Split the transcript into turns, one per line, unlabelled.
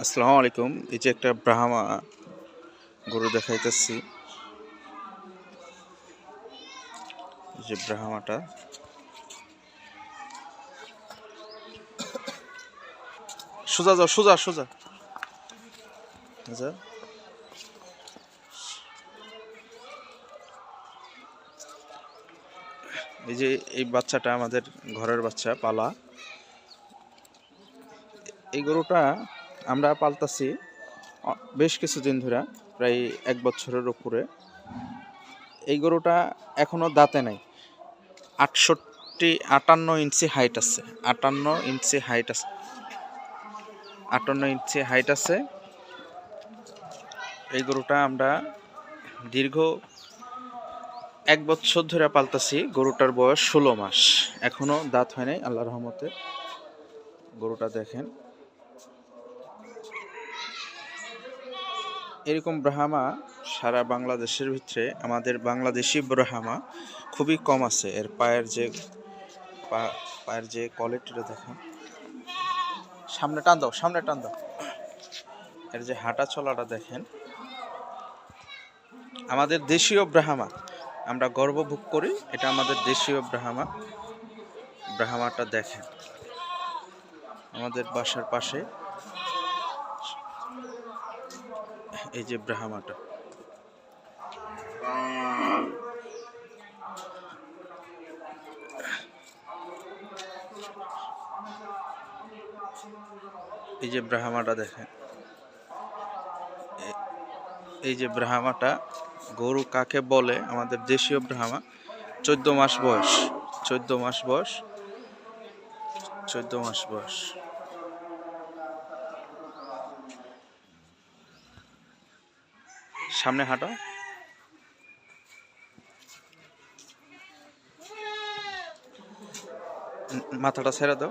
আসসালামু আলাইকুম। এই যে একটা ব্রাহ্মা গরু দেখাইতেছি। যে ব্রাহ্মাটা। সোজা যাও, সোজা সোজা। আচ্ছা। এই যে এই বাচ্চাটা আমাদের ঘরের বাচ্চা, পালা। এই গরুটা আমরা পালতাছি অ- বেশ কিছুদিন ধরে, প্রায় এক বছরের উপরে। এই গরুটা এখনও দাঁতে নাই। আটষট্টি, আটান্ন ইঞ্চি হাইট আছে, আটান্ন ইঞ্চি হাইট আছে, আটান্ন ইঞ্চি হাইট আছে। এই গরুটা আমরা দীর্ঘ এক বছর ধরে পালতাছি, গরুটার বয়স ষোলো মাস। এখনও দাঁত হয় নাই আল্লাহ রহমতে। গরুটা দেখেন। এরকম ব্রাহ্মা সারা বাংলাদেশের ভিতরে, আমাদের বাংলাদেশি ব্রাহ্মা খুবই কম আছে। এর পায়ের যে পায়ের যে কোয়ালিটিটা দেখেন সামনে টান দাও, সামনে টান দাও। এর যে হাঁটা চলাটা দেখেন। আমাদের দেশীয় ব্রাহ্মা, আমরা গর্বভোগ করি, এটা আমাদের দেশীয় ব্রাহ্মা। ব্রাহ্মাটা দেখেন। আমাদের বাসার পাশে এই যে ব্রাহ্মাটা। এই যে ব্রাহ্মাটা দেখেন। এই যে ব্রাহ্মাটা, গরু কাকে বলে? আমাদের দেশীয় ব্রাহ্মা, চোদ্দ মাস বয়স, চোদ্দ মাস বয়স, চোদ্দ মাস বয়স। সামনে হাঁটো। মাথাটা ছেড়ে দাও।